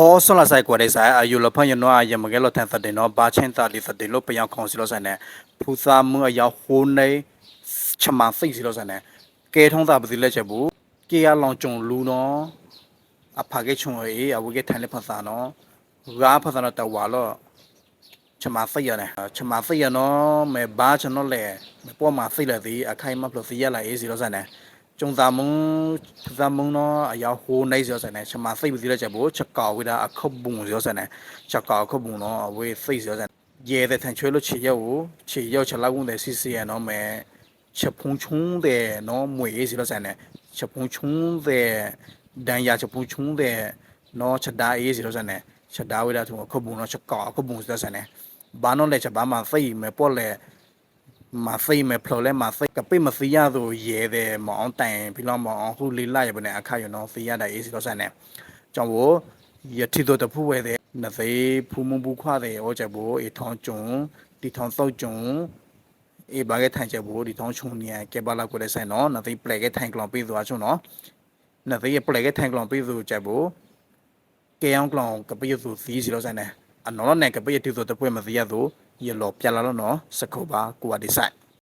အောဆလာဆိုင်ကွာတဲ့ဆိုင်အယူလဖန်ယနောအယမကဲလောထန်သတဲ့နော်ဘာချင်းတာလီသတဲ့လို့ပယောင်ခေါင်စီလို့ဆိုင်နဲ့ဖူစာမှုအရောက်ဟိုးနေချမစိတ်စီလို့ဆိုင်နဲ့ကဲထုံးတာပစီလက်ချက်ဘူးကေရလောင်ကြုံလူနော်အဖာကေချုံအေးအဝေကထိုင်လက်ဖတ်စာနော်ရာဖတ်စာတော့တဝါလို့ချမစိတ်ရတယ်ချမစိတ်ရနော်မဲဘာချနော်လေမဲပေါ်မှာစိတ်လက်သည်အခိုင်မဖလို့စီရလာအေးစီလို့ဆိုင်နဲ့ จงตามึงตามึงเนาะอยาโหในเสียสนะชมาใส่บ่ดีละจะบ่ฉะกาวเวลาอคบุงเสียสนะฉะกาวคบุงเนาะเวใส่เสียสนะเยแต่ทันช่วยลุฉิยอกโหฉิยอกฉะลาวุ้นแต่ซิซิอ่ะเนาะแม้ฉะพุงชุ้งแต่เนาะหมวยเสียสนะฉะพุงชุ้งแต่ดันยาฉะพุงชุ้งแต่เนาะฉะดาเอเสียสนะฉะดาเวลาถึงอคบุงเนาะฉะกาวอคบุงเสียสนะบ้านเนาะแหละฉะบ้านมาใส่แม้ป้อแหละ မသိမဲ့ဖလိုလဲမသိကပိမစီရဆိုရဲတယ်မောင်းတိုင်ပြီးတော့မောင်းခုလေးလိုက်ပနဲ့အခါရနော်စီရတဲ့အေးစီတော့ဆန်နေကျွန်တော်ယတိတို့တဖူဝဲတဲ့နသိဖူမုံဘူးခွာတဲ့ဩချက်ဘူးအေထောင်းကျုံဒီထောင်းသောက်ကျုံအေဘာကထိုင်ချက်ဘူးဒီထောင်းချုံနေကဲပါလာကိုလဲဆန်နော်နသိပလက်ကထိုင်ကလောင်ပြီးသွားချုံနော်နသိရပလက်ကထိုင်ကလောင်ပြီးဆိုချက်ဘူးကဲအောင်ကလောင်ကပိရဆိုစီစီတော့ဆန်နေအနော်နဲ့ကပိရတိတို့တပွဲမစီရဆို ရလောပြလာလို့နော်စကုပါကိုဝဒီဆိုင်